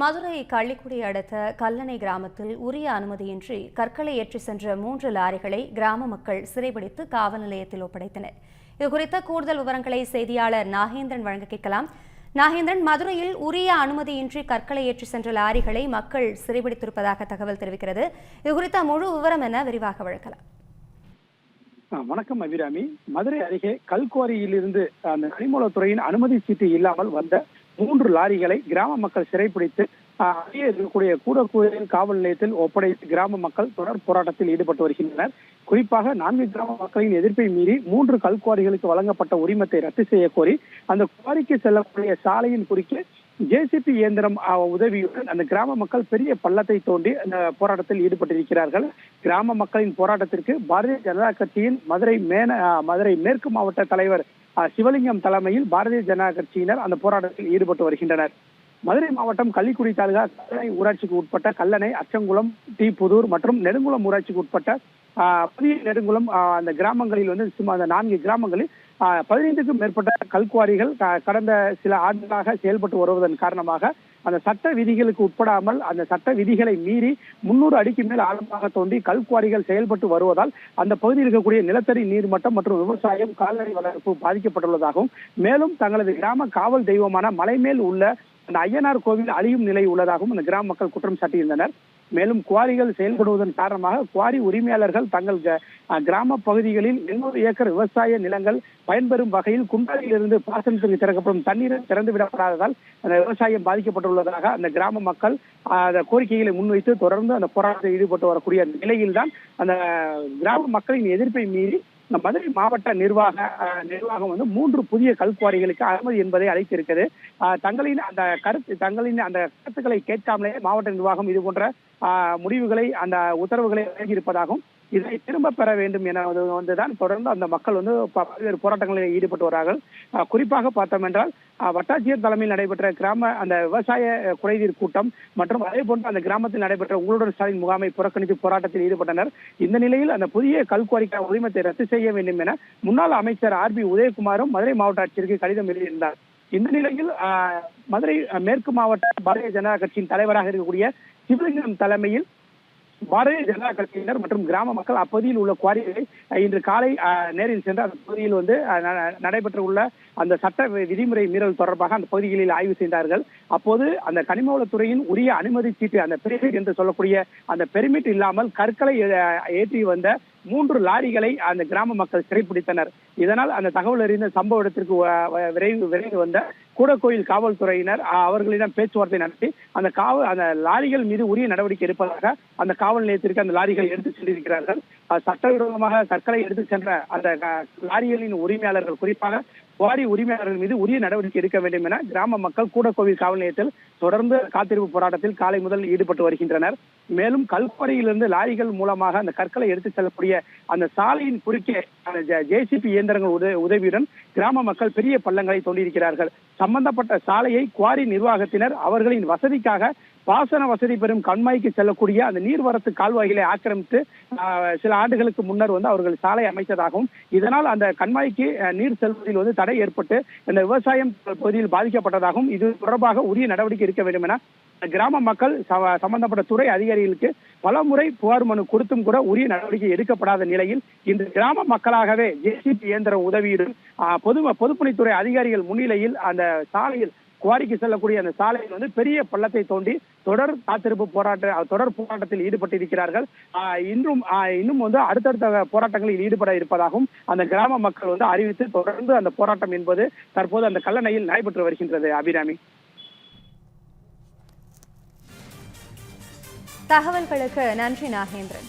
மதுரை கள்ளிக்குடி அடுத்த கல்லணை கிராமத்தில் உரிய அனுமதியின்றி கற்களை ஏற்றி சென்ற மூன்று லாரிகளை கிராம மக்கள் சிறைபிடித்து காவல் நிலையத்தில் ஒப்படைத்தனர். இதுகுறித்த கூடுதல் விவரங்களை செய்தியாளர் நாகேந்திரன் வழங்க கேட்கலாம். நாகேந்திரன் மதுரையில் உரிய அனுமதியின்றி கற்களை ஏற்றி சென்ற லாரிகளை மக்கள் சிறைபிடித்திருப்பதாக தகவல் தெரிவிக்கிறது. இதுகுறித்த முழு விவரம் என விரிவாக வழங்கலாம். வணக்கம் அபிராமி. மதுரை அருகே கல்குவாரியிலிருந்து அந்த கனிமூலத்துறையின் அனுமதி சீட்டு இல்லாமல் வந்த மூன்று லாரிகளை கிராம மக்கள் சிறைப்பிடித்து ஆ, அருகே இருக்கக்கூடிய கூடக்கூரில் காவல் நிலையத்தில் ஒப்படைத்து கிராம மக்கள் தொடர் போராட்டத்தில் ஈடுபட்டு வருகின்றனர். குறிப்பாக நான்கு கிராம மக்களின் எதிர்ப்பை மீறி மூன்று கல்குவாரிகளுக்கு வழங்கப்பட்ட உரிமத்தை ரத்து செய்ய கோரி அந்த குவாரிக்கு செல்லக்கூடிய சாலையின் குறுக்கே ஜேசிபி இயந்திரம் உதவியுடன் அந்த கிராம மக்கள் பெரிய பள்ளத்தை தோண்டி அந்த போராட்டத்தில் ஈடுபட்டிருக்கிறார்கள். கிராம மக்களின் போராட்டத்திற்கு பாரதிய ஜனதா கட்சியின் மதுரை மேன மதுரை மேற்கு மாவட்ட தலைவர் சிவலிங்கம் தலைமையில் பாரதிய ஜனதா கட்சியினர் அந்த போராட்டத்தில் ஈடுபட்டு வருகின்றனர். மதுரை மாவட்டம் கள்ளிக்குடி தாலுகா கல்லணை ஊராட்சிக்கு உட்பட்ட கல்லணை அச்சங்குளம் தீப்புதூர் மற்றும் நெடுங்குளம் ஊராட்சிக்கு உட்பட்ட புதிய நெடுங்குளம் அந்த கிராமங்களில் வந்து சும்மா அந்த நான்கு கிராமங்களில் பதினைந்துக்கும் மேற்பட்ட கல்குவாரிகள் கடந்த சில ஆண்டுகளாக செயல்பட்டு வருவதன் காரணமாக அந்த சட்ட விதிகளுக்கு உட்படாமல் அந்த சட்ட விதிகளை மீறி முன்னூறு அடிக்கு மேல் ஆழமாக தோண்டி கல்குவாரிகள் செயல்பட்டு வருவதால் அந்த பகுதியில் இருக்கக்கூடிய நிலத்தடி நீர்மட்டம் மற்றும் விவசாயம் கால்நடை வளர்ப்பு பாதிக்கப்பட்டுள்ளதாகவும் மேலும் தங்களது கிராம காவல் தெய்வமான மலைமேல் உள்ள அந்த ஐயனார் கோவில் அழியும் நிலை உள்ளதாகவும் அந்த கிராம மக்கள் குற்றம் சாட்டியிருந்தனர். மேலும் குவாரிகள் செயல்படுவதன் காரணமாக குவாரி உரிமையாளர்கள் தங்கள் கிராம பகுதிகளில் எண்ணூறு ஏக்கர் விவசாய நிலங்கள் பயன்பெறும் வகையில் குண்டாரிலிருந்து பாசனத்துக்கு திறக்கப்படும் தண்ணீரை திறந்து விடப்படாததால் அந்த விவசாயம் பாதிக்கப்பட்டுள்ளதாக அந்த கிராம மக்கள் அந்த கோரிக்கைகளை முன்வைத்து தொடர்ந்து அந்த போராட்டத்தில் ஈடுபட்டு வரக்கூடிய நிலையில்தான் அந்த கிராம மக்களின் எதிர்ப்பை மீறி இந்த மதுரை மாவட்ட நிர்வாக நிர்வாகம் வந்து மூன்று புதிய கல்குவாரிகளுக்கு அனுமதி என்பதை அளித்திருக்கிறது. தங்களின் அந்த கருத்து தங்களின் அந்த கருத்துக்களை கேட்காமலே மாவட்ட நிர்வாகம் இது போன்ற முடிவுகளை அந்த உத்தரவுகளை வழங்கியிருப்பதாகவும் இதை திரும்ப பெற வேண்டும் என வந்துதான் தொடர்ந்து அந்த மக்கள் வந்து பல்வேறு போராட்டங்களில் ஈடுபட்டு வரார்கள். குறிப்பாக பார்த்தோம் என்றால் வட்டாட்சியர் தலைமையில் நடைபெற்ற கிராம அந்த விவசாய குறைதீர் கூட்டம் மற்றும் அதே போன்று அந்த கிராமத்தில் நடைபெற்ற உங்களுடன் ஸ்டாலின் முகாமை புறக்கணித்து போராட்டத்தில் ஈடுபட்டனர். இந்த நிலையில் அந்த புதிய கல்குவாரிக்கான உரிமத்தை ரத்து செய்ய வேண்டும் என முன்னாள் அமைச்சர் ஆர் பி உதயகுமாரும் மதுரை மாவட்ட ஆட்சியருக்கு கடிதம் எழுதியிருந்தார். இந்த நிலையில் ஆஹ், மதுரை மேற்கு மாவட்ட பாரதிய ஜனதா கட்சியின் தலைவராக இருக்கக்கூடிய சிவலிங்கம் தலைமையில் பாரதிய ஜனதா கட்சியினர் மற்றும் கிராம மக்கள் அப்பகுதியில் உள்ள குவாரிகளை இன்று காலை அஹ், நேரில் சென்று அந்த பகுதியில் வந்து நடைபெற்று உள்ள அந்த சட்ட விதிமுறை மீறல் தொடர்பாக அந்த பகுதிகளில் ஆய்வு செய்தார்கள். அப்போது அந்த கனிமவளத்துறையின் உரிய அனுமதி சீட்டு அந்த பெரிமிட் என்று சொல்லக்கூடிய அந்த பெருமிட் இல்லாமல் கற்களை ஏற்றி வந்த மூன்று லாரிகளை அந்த கிராம மக்கள் சிறைப்பிடித்தனர். இதனால் அந்த தகவல் அறிந்த சம்பவ இடத்திற்கு விரைவு விரைந்து வந்த கூடக்கோயில் காவல்துறையினர் அஹ், அவர்களிடம் பேச்சுவார்த்தை நடத்தி அந்த காவல் அந்த லாரிகள் மீது உரிய நடவடிக்கை எடுப்பதாக அந்த காவல் நிலையத்திற்கு அந்த லாரிகள் எடுத்து சென்றிருக்கிறார்கள். சட்டவிரோதமாக சர்க்கரை எடுத்து சென்ற அந்த லாரிகளின் உரிமையாளர்கள் குறிப்பாக குவாரி உரிமையாளர்கள் மீது உரிய நடவடிக்கை எடுக்க வேண்டும் என கிராம மக்கள் கூடக்கோவில் காவல் நிலையத்தில் தொடர்ந்து காத்திருப்பு போராட்டத்தில் காலை முதல் ஈடுபட்டு வருகின்றனர். மேலும் கல்குவாரியிலிருந்து லாரிகள் மூலமாக அந்த கற்களை எடுத்து செல்லக்கூடிய அந்த சாலையின் குறுக்கே ஜேசிபி இயந்திரங்கள் உத- உதவியுடன் கிராம மக்கள் பெரிய பள்ளங்களை தோண்டியிருக்கிறார்கள். சம்பந்தப்பட்ட சாலையை குவாரி நிர்வாகத்தினர் அவர்களின் வசதிக்காக பாசன வசதி பெறும் கண்மாய்க்கு செல்லக்கூடிய அந்த நீர்வரத்து கால்வாய்களை ஆக்கிரமித்து சில ஆண்டுகளுக்கு முன்னர் வந்து அவர்கள் சாலை அமைத்ததாகவும் இதனால் அந்த கண்மாய்க்கு நீர் செல்வதில் வந்து தடை ஏற்பட்டு இந்த விவசாயம் பகுதியில் பாதிக்கப்பட்டதாகவும் இது தொடர்பாக உரிய நடவடிக்கை எடுக்க வேண்டும் என கிராம மக்கள் ச- சம்பந்தப்பட்ட துறை அதிகாரிகளுக்கு பலமுறை புகார் மனு கொடுத்தும் கூட உரிய நடவடிக்கை எடுக்கப்படாத நிலையில் இன்று கிராம மக்களாகவே ஜேசிபி இயந்திர உதவியுடன் ஆஹ், பொது பொதுப்பணித்துறை அதிகாரிகள் முன்னிலையில் அந்த சாலையில் குவாரிக்கு செல்லக்கூடிய அந்த சாலையில் வந்து பெரிய பள்ளத்தை தோண்டி தொடர் காத்திருப்பு போராட்ட தொடர் போராட்டத்தில் ஈடுபட்டிருக்கிறார்கள். இன்றும் ஆஹ், இன்னும் வந்து அடுத்தடுத்த போராட்டங்களில் ஈடுபட இருப்பதாகவும் அந்த கிராம மக்கள் வந்து அறிவித்து தொடர்ந்து அந்த போராட்டம் என்பது தற்போது அந்த கல்லணையில் நடைபெற்று வருகின்றது அபிராமி. தகவல்களுக்கு நன்றி நாகேந்திரன்.